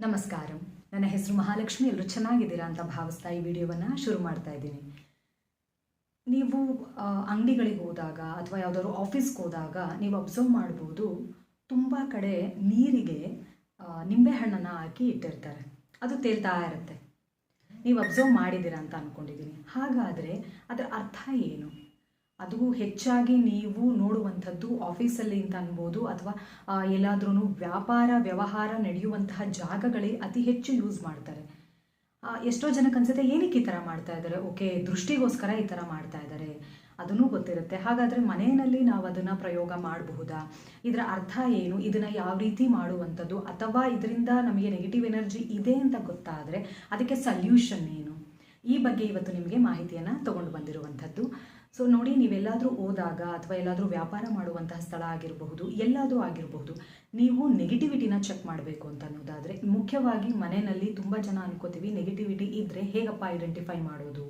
ನಮಸ್ಕಾರ. ನನ್ನ ಹೆಸರು ಮಹಾಲಕ್ಷ್ಮಿ. ಎಲ್ಲರೂ ಚೆನ್ನಾಗಿದ್ದೀರಾ ಅಂತ ಭಾವಿಸ್ತಾ ಈ ವಿಡಿಯೋವನ್ನು ಶುರು ಮಾಡ್ತಾ ಇದ್ದೀನಿ. ನೀವು ಅಂಗಡಿಗಳಿಗೆ ಹೋದಾಗ ಅಥವಾ ಯಾವುದಾದ್ರು ಆಫೀಸ್ಗೆ ಹೋದಾಗ ನೀವು ಅಬ್ಸರ್ವ್ ಮಾಡ್ಬೋದು, ತುಂಬ ಕಡೆ ನೀರಿಗೆ ನಿಂಬೆ ನಿಂಬೆಹಣ್ಣನ್ನು ಹಾಕಿ ಇಟ್ಟಿರ್ತಾರೆ. ಅದು ತೇಲ್ತಾ ಇರುತ್ತೆ. ನೀವು ಅಬ್ಸರ್ವ್ ಮಾಡಿದ್ದೀರಾ ಅಂತ ಅಂದ್ಕೊಂಡಿದ್ದೀನಿ ಹಾಗಾದರೆ ಅದರ ಅರ್ಥ ಏನು? ಅದು ಹೆಚ್ಚಾಗಿ ನೀವು ನೋಡುವಂಥದ್ದು ಆಫೀಸಲ್ಲಿ ಅಂತ ಅನ್ಬೋದು ಅಥವಾ ಎಲ್ಲಾದ್ರೂ ವ್ಯಾಪಾರ ವ್ಯವಹಾರ ನಡೆಯುವಂತಹ ಜಾಗಗಳೇ ಅತಿ ಹೆಚ್ಚು ಯೂಸ್ ಮಾಡ್ತಾರೆ. ಎಷ್ಟೋ ಜನಕ್ಕೆ ಅನ್ಸುತ್ತೆ, ಏನಕ್ಕೆ ಈ ಥರ ಮಾಡ್ತಾ ಇದ್ದಾರೆ? ಓಕೆ, ದೃಷ್ಟಿಗೋಸ್ಕರ ಈ ಥರ ಮಾಡ್ತಾ ಇದ್ದಾರೆ. ಅದನ್ನು ಗೊತ್ತಿರುತ್ತೆ. ಹಾಗಾದರೆ ಮನೆಯಲ್ಲಿ ನಾವು ಅದನ್ನು ಪ್ರಯೋಗ ಮಾಡಬಹುದಾ? ಇದರ ಅರ್ಥ ಏನು? ಇದನ್ನು ಯಾವ ರೀತಿ ಮಾಡುವಂಥದ್ದು? ಅಥವಾ ಇದರಿಂದ ನಮಗೆ ನೆಗೆಟಿವ್ ಎನರ್ಜಿ ಇದೆ ಅಂತ ಗೊತ್ತಾದರೆ ಅದಕ್ಕೆ ಸಲ್ಯೂಷನ್ ಏನು? ಈ ಬಗ್ಗೆ ಇವತ್ತು ನಿಮಗೆ ಮಾಹಿತಿಯನ್ನು ತಗೊಂಡು ಬಂದಿರುವಂಥದ್ದು. ಸೊ ನೋಡಿ, ನೀವೆಲ್ಲಾದರೂ ಹೋದಾಗ ಅಥವಾ ಎಲ್ಲಾದರೂ ವ್ಯಾಪಾರ ಮಾಡುವಂತಹ ಸ್ಥಳ ಆಗಿರಬಹುದು, ಎಲ್ಲಾದರೂ ಆಗಿರಬಹುದು, ನೀವು ನೆಗೆಟಿವಿಟಿನ ಚೆಕ್ ಮಾಡಬೇಕು ಅಂತ ಅನ್ನೋದಾದರೆ, ಮುಖ್ಯವಾಗಿ ಮನೆಯಲ್ಲಿ ತುಂಬ ಜನ ಅನ್ಕೋತೀವಿ ನೆಗೆಟಿವಿಟಿ ಇದ್ದರೆ ಹೇಗಪ್ಪ ಐಡೆಂಟಿಫೈ ಮಾಡೋದು?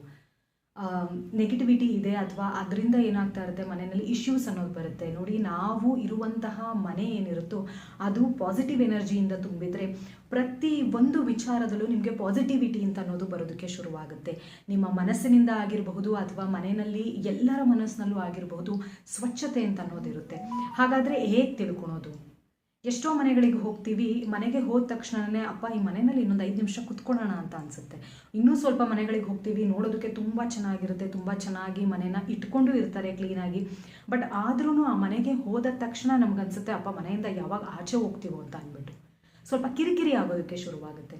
ನೆಗೆಟಿವಿಟಿ ಇದೆ ಅಥವಾ ಅದರಿಂದ ಏನಾಗ್ತಾ ಇರುತ್ತೆ, ಮನೆಯಲ್ಲಿ ಇಶ್ಯೂಸ್ ಅನ್ನೋದು ಬರುತ್ತೆ. ನೋಡಿ, ನಾವು ಇರುವಂತಹ ಮನೆ ಏನಿರುತ್ತೋ ಅದು ಪಾಸಿಟಿವ್ ಎನರ್ಜಿಯಿಂದ ತುಂಬಿದರೆ ಪ್ರತಿ ಒಂದು ವಿಚಾರದಲ್ಲೂ ನಿಮಗೆ ಪಾಸಿಟಿವಿಟಿ ಅಂತ ಅನ್ನೋದು ಬರೋದಕ್ಕೆ ಶುರುವಾಗುತ್ತೆ. ನಿಮ್ಮ ಮನಸ್ಸಿನಿಂದ ಆಗಿರಬಹುದು ಅಥವಾ ಮನೆಯಲ್ಲಿ ಎಲ್ಲರ ಮನಸ್ಸಿನಲ್ಲೂ ಆಗಿರಬಹುದು ಸ್ವಚ್ಛತೆ ಅಂತ ಅನ್ನೋದಿರುತ್ತೆ. ಹಾಗಾದರೆ ಹೇಗೆ ತಿಳ್ಕೊಳೋದು? ಎಷ್ಟೋ ಮನೆಗಳಿಗೆ ಹೋಗ್ತೀವಿ, ಮನೆಗೆ ಹೋದ ತಕ್ಷಣನೇ, ಅಪ್ಪ, ಈ ಮನೆಯಲ್ಲಿ ಇನ್ನೊಂದು ಐದು ನಿಮಿಷ ಕುತ್ಕೊಳ್ಳೋಣ ಅಂತ ಅನಿಸುತ್ತೆ. ಇನ್ನೂ ಸ್ವಲ್ಪ ಮನೆಗಳಿಗೆ ಹೋಗ್ತೀವಿ, ನೋಡೋದಕ್ಕೆ ತುಂಬ ಚೆನ್ನಾಗಿರುತ್ತೆ, ತುಂಬ ಚೆನ್ನಾಗಿ ಮನೆನ ಇಟ್ಕೊಂಡು ಇರ್ತಾರೆ ಕ್ಲೀನಾಗಿ ಬಟ್ ಆದ್ರೂ ಆ ಮನೆಗೆ ಹೋದ ತಕ್ಷಣ ನಮ್ಗನ್ಸುತ್ತೆ, ಅಪ್ಪ, ಮನೆಯಿಂದ ಯಾವಾಗ ಆಚೆ ಹೋಗ್ತೀವೋ ಅಂತ ಅಂದ್ಬಿಟ್ಟು ಸ್ವಲ್ಪ ಕಿರಿಕಿರಿ ಆಗೋದಕ್ಕೆ ಶುರುವಾಗುತ್ತೆ.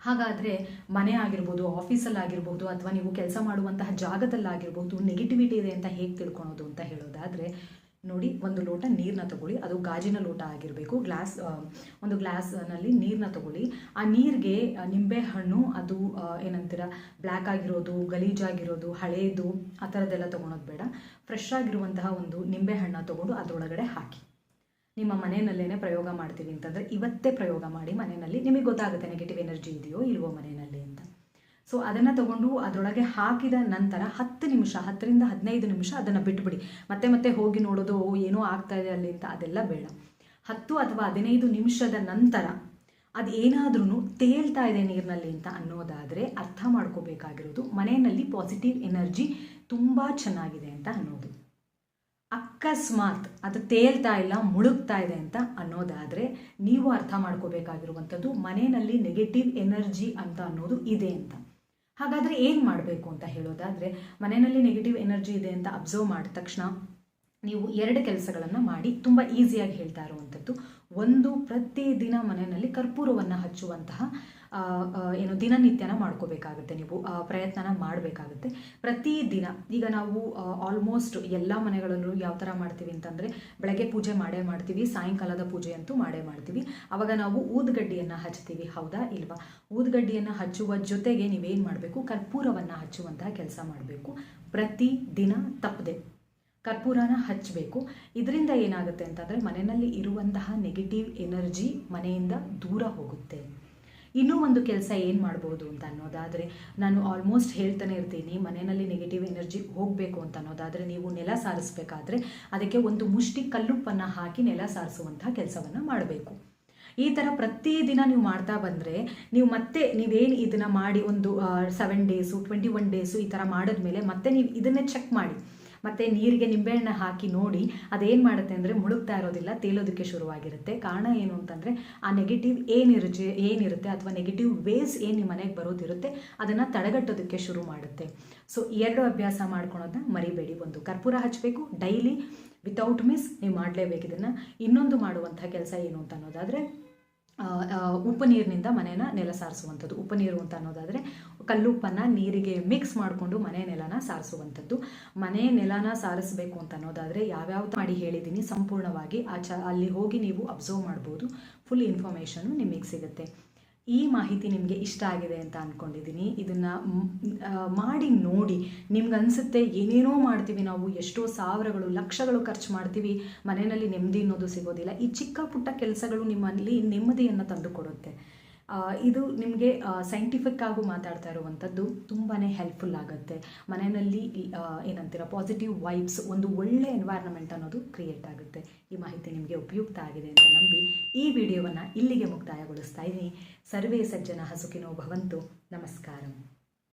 ಹಾಗಾದರೆ ಮನೆ ಆಗಿರ್ಬೋದು, ಆಫೀಸಲ್ಲಿ ಆಗಿರ್ಬೋದು, ಅಥವಾ ನೀವು ಕೆಲಸ ಮಾಡುವಂತಹ ಜಾಗದಲ್ಲಾಗಿರ್ಬೋದು ನೆಗೆಟಿವಿಟಿ ಇದೆ ಅಂತ ಹೇಗೆ ತಿಳ್ಕೊಳೋದು ಅಂತ ಹೇಳೋದಾದರೆ ನೋಡಿ, ಒಂದು ಲೋಟ ನೀರನ್ನ ತಗೊಳ್ಳಿ. ಅದು ಗಾಜಿನ ಲೋಟ ಆಗಿರಬೇಕು. ಗ್ಲಾಸ್ ಒಂದು ಗ್ಲಾಸ್ನಲ್ಲಿ ನೀರನ್ನ ತಗೊಳ್ಳಿ. ಆ ನೀರಿಗೆ ನಿಂಬೆ ಹಣ್ಣು ಅದು ಏನಂತೀರ, ಬ್ಲ್ಯಾಕ್ ಆಗಿರೋದು, ಗಲೀಜಾಗಿರೋದು, ಹಳೇದು, ಆ ಥರದ್ದೆಲ್ಲ ತೊಗೊಳೋದು ಬೇಡ. ಫ್ರೆಶ್ ಆಗಿರುವಂತಹ ಒಂದು ನಿಂಬೆ ಹಣ್ಣು ತಗೊಂಡು ಅದರೊಳಗಡೆ ಹಾಕಿ. ನಿಮ್ಮ ಮನೆಯಲ್ಲೇ ಪ್ರಯೋಗ ಮಾಡ್ತೀವಿ ಅಂತಂದರೆ ಇವತ್ತೇ ಪ್ರಯೋಗ ಮಾಡಿ ಮನೆಯಲ್ಲಿ. ನಿಮಗೆ ಗೊತ್ತಾಗುತ್ತೆ ನೆಗೆಟಿವ್ ಎನರ್ಜಿ ಇದೆಯೋ ಇಲ್ವೋ ಮನೆಯಲ್ಲಿ ಅಂತ. ಸೊ ಅದನ್ನು ತಗೊಂಡು ಅದರೊಳಗೆ ಹಾಕಿದ ನಂತರ ಹತ್ತು ನಿಮಿಷ ಹತ್ತರಿಂದ ಹದಿನೈದು ನಿಮಿಷ ಅದನ್ನು ಬಿಟ್ಬಿಡಿ. ಮತ್ತೆ ಮತ್ತೆ ಹೋಗಿ ನೋಡೋದು ಓ, ಏನೋ ಆಗ್ತಾ ಇದೆ ಅಲ್ಲಿ ಅಂತ ಅದೆಲ್ಲ ಬೇಡ. ಹತ್ತು ಅಥವಾ ಹದಿನೈದು ನಿಮಿಷದ ನಂತರ ಅದು ಏನಾದ್ರೂ ತೇಲ್ತಾ ಇದೆ ನೀರಿನಲ್ಲಿ ಅಂತ ಅನ್ನೋದಾದರೆ ಅರ್ಥ ಮಾಡ್ಕೋಬೇಕಾಗಿರೋದು ಮನೆಯಲ್ಲಿ ಪಾಸಿಟಿವ್ ಎನರ್ಜಿ ತುಂಬ ಚೆನ್ನಾಗಿದೆ ಅಂತ ಅನ್ನೋದು. ಅಕಸ್ಮಾತ್ ಅದು ತೇಲ್ತಾ ಇಲ್ಲ ಮುಳುಗ್ತಾ ಇದೆ ಅಂತ ಅನ್ನೋದಾದರೆ ನೀವು ಅರ್ಥ ಮಾಡ್ಕೋಬೇಕಾಗಿರುವಂಥದ್ದು ಮನೆಯಲ್ಲಿ ನೆಗೆಟಿವ್ ಎನರ್ಜಿ ಅಂತ ಅನ್ನೋದು ಇದೆ ಅಂತ. ಹಾಗಾದರೆ ಏನು ಮಾಡಬೇಕು ಅಂತ ಹೇಳೋದಾದರೆ, ಮನೆಯಲ್ಲಿ ನೆಗೆಟಿವ್ ಎನರ್ಜಿ ಇದೆ ಅಂತ ಅಬ್ಸರ್ವ್ ಮಾಡಿದ ತಕ್ಷಣ ನೀವು ಎರಡು ಕೆಲಸಗಳನ್ನು ಮಾಡಿ ತುಂಬ ಈಸಿಯಾಗಿ ಹೇಳ್ತಾ ಇರುವಂಥದ್ದು ಒಂದು ಪ್ರತಿದಿನ ಮನೆಯಲ್ಲಿ ಕರ್ಪೂರವನ್ನು ಹಚ್ಚುವಂತಹ ಏನು ದಿನನಿತ್ಯನ ಮಾಡ್ಕೋಬೇಕಾಗುತ್ತೆ ನೀವು ಪ್ರಯತ್ನನ ಮಾಡಬೇಕಾಗುತ್ತೆ. ಪ್ರತಿದಿನ ಈಗ ನಾವು ಆಲ್ಮೋಸ್ಟ್ ಎಲ್ಲ ಮನೆಗಳಲ್ಲೂ ಯಾವ ಥರ ಮಾಡ್ತೀವಿ ಅಂತಂದರೆ, ಬೆಳಗ್ಗೆ ಪೂಜೆ ಮಾಡೇ ಮಾಡ್ತೀವಿ, ಸಾಯಂಕಾಲದ ಪೂಜೆ ಅಂತೂ ಮಾಡೇ ಮಾಡ್ತೀವಿ. ಆವಾಗ ನಾವು ಊದ್ಗಡ್ಡಿಯನ್ನು ಹಚ್ತೀವಿ, ಹೌದಾ ಇಲ್ವಾ? ಊದ್ಗಡ್ಡಿಯನ್ನು ಹಚ್ಚುವ ಜೊತೆಗೆ ನೀವೇನು ಮಾಡಬೇಕು? ಕರ್ಪೂರವನ್ನು ಹಚ್ಚುವಂತಹ ಕೆಲಸ ಮಾಡಬೇಕು. ಪ್ರತಿ ದಿನ ತಪ್ಪದೆ. ಕರ್ಪೂರನ ಹಚ್ಚಬೇಕು. ಇದರಿಂದ ಏನಾಗುತ್ತೆ ಅಂತಂದರೆ ಮನೆಯಲ್ಲಿ ಇರುವಂತಹ ನೆಗೆಟಿವ್ ಎನರ್ಜಿ ಮನೆಯಿಂದ ದೂರ ಹೋಗುತ್ತೆ. ಇನ್ನೂ ಒಂದು ಕೆಲಸ ಏನು ಮಾಡ್ಬೋದು ಅಂತ ಅನ್ನೋದಾದರೆ, ನಾನು ಆಲ್ಮೋಸ್ಟ್ ಹೇಳ್ತಾನೆ ಇರ್ತೀನಿ, ಮನೆಯಲ್ಲಿ ನೆಗೆಟಿವ್ ಎನರ್ಜಿ ಹೋಗಬೇಕು ಅಂತ ಅನ್ನೋದಾದರೆ ನೀವು ನೆಲ ಸಾರಿಸ್ಬೇಕಾದ್ರೆ ಅದಕ್ಕೆ ಒಂದು ಮುಷ್ಟಿ ಕಲ್ಲುಪ್ಪನ್ನು ಹಾಕಿ ನೆಲ ಸಾರಿಸುವಂತಹ ಕೆಲಸವನ್ನು ಮಾಡಬೇಕು. ಈ ಥರ ಪ್ರತಿದಿನ ನೀವು ಮಾಡ್ತಾ ಬಂದರೆ, ನೀವು ಮತ್ತೆ ನೀವೇನು ಇದನ್ನು ಮಾಡಿ ಒಂದು seven days twenty one days ಈ ಥರ ಮಾಡಿದ್ಮೇಲೆ ಮತ್ತೆ ನೀವು ಇದನ್ನೇ ಚೆಕ್ ಮಾಡಿ. ಮತ್ತು ನೀರಿಗೆ ನಿಂಬೆಹಣ್ಣು ಹಾಕಿ ನೋಡಿ ಅದೇನು ಮಾಡುತ್ತೆ ಅಂದರೆ ಮುಳುಗ್ತಾ ಇರೋದಿಲ್ಲ, ತೇಲೋದಕ್ಕೆ ಶುರುವಾಗಿರುತ್ತೆ. ಕಾರಣ ಏನು ಅಂತಂದರೆ ಆ ನೆಗೆಟಿವ್ ಏನಿರುತ್ತೆ ಏನಿರುತ್ತೆ ಅಥವಾ ನೆಗೆಟಿವ್ ವೇಸ್ ಏನು ನಿಮ್ಮ ಮನೆಗೆ ಬರೋದಿರುತ್ತೆ, ಅದನ್ನು ತಡೆಗಟ್ಟೋದಕ್ಕೆ ಶುರು ಮಾಡುತ್ತೆ. ಸೊ ಎರಡು ಅಭ್ಯಾಸ ಮಾಡ್ಕೊಳೋದನ್ನ ಮರಿಬೇಡಿ. ಒಂದು, ಕರ್ಪೂರ ಹಚ್ಚಬೇಕು ಡೈಲಿ ವಿತೌಟ್ ಮಿಸ್ ನೀವು ಮಾಡಲೇಬೇಕು ಇದನ್ನು. ಇನ್ನೊಂದು ಮಾಡುವಂಥ ಕೆಲಸ ಏನು ಅಂತ ಅನ್ನೋದಾದರೆ ಉಪ್ಪು ನೀರಿನಿಂದ ಮನೇನ ನೆಲ ಸಾರಿಸುವಂಥದ್ದು. ಉಪ್ಪು ನೀರು ಅಂತ ಅನ್ನೋದಾದರೆ ಕಲ್ಲುಪ್ಪನ್ನು ನೀರಿಗೆ ಮಿಕ್ಸ್ ಮಾಡಿಕೊಂಡು ಮನೆ ನೆಲನ ಸಾರಿಸುವಂಥದ್ದು. ಮನೆ ನೆಲನ ಸಾರಿಸಬೇಕು ಅಂತ ಅನ್ನೋದಾದರೆ ಯಾವ್ಯಾವ ಮಾಡಿ ಹೇಳಿದ್ದೀನಿ. ಸಂಪೂರ್ಣವಾಗಿ ಆ ಅಲ್ಲಿ ಹೋಗಿ ನೀವು ಅಬ್ಸರ್ವ್ ಮಾಡ್ಬೋದು. ಫುಲ್ ಇನ್ಫಾರ್ಮೇಷನು ನಿಮಗೆ ಸಿಗುತ್ತೆ. ಈ ಮಾಹಿತಿ ನಿಮಗೆ ಇಷ್ಟ ಆಗಿದೆ ಅಂತ ಅಂದ್ಕೊಂಡಿದ್ದೀನಿ ಇದನ್ನು ಮಾಡಿ ನೋಡಿ. ನಿಮ್ಗೆ ಅನಿಸುತ್ತೆ ಏನೇನೋ ಮಾಡ್ತೀವಿ ನಾವು ಎಷ್ಟೋ ಸಾವಿರಗಳು ಲಕ್ಷಗಳು ಖರ್ಚು ಮಾಡ್ತೀವಿ ಮನೆಯಲ್ಲಿ ನೆಮ್ಮದಿ ಅನ್ನೋದು ಸಿಗೋದಿಲ್ಲ. ಈ ಚಿಕ್ಕ ಪುಟ್ಟ ಕೆಲಸಗಳು ನಿಮ್ಮಲ್ಲಿ ನೆಮ್ಮದಿಯನ್ನು ತಂದು ಕೊಡುತ್ತೆ. ಆ, ಇದು ನಿಮಗೆ ಸೈಂಟಿಫಿಕ್ ಆಗು ಮಾತಾಡ್ತಾ ಇರುವಂಥದ್ದು ತುಂಬಾ ಹೆಲ್ಪ್ಫುಲ್ ಆಗುತ್ತೆ. ಮನೆಯಲ್ಲಿ ಏನಂತೀರ ಪಾಸಿಟಿವ್ ವೈಬ್ಸ್ ಒಂದು ಒಳ್ಳೆ ಎನ್ವೈರ್ನಮೆಂಟ್ ಅನ್ನೋದು ಕ್ರಿಯೇಟ್ ಆಗುತ್ತೆ. ಈ ಮಾಹಿತಿ ನಿಮಗೆ ಉಪಯುಕ್ತ ಆಗಿದೆ ಅಂತ ನಂಬಿ ಈ ವಿಡಿಯೋವನ್ನು ಇಲ್ಲಿಗೆ ಮುಕ್ತಾಯಗೊಳಿಸ್ತಾ ಇದ್ದೀನಿ. ಸರ್ವೇ ಸಜ್ಜನ ಹಸುಕಿನೋ ಭವಂತು. ನಮಸ್ಕಾರಂ.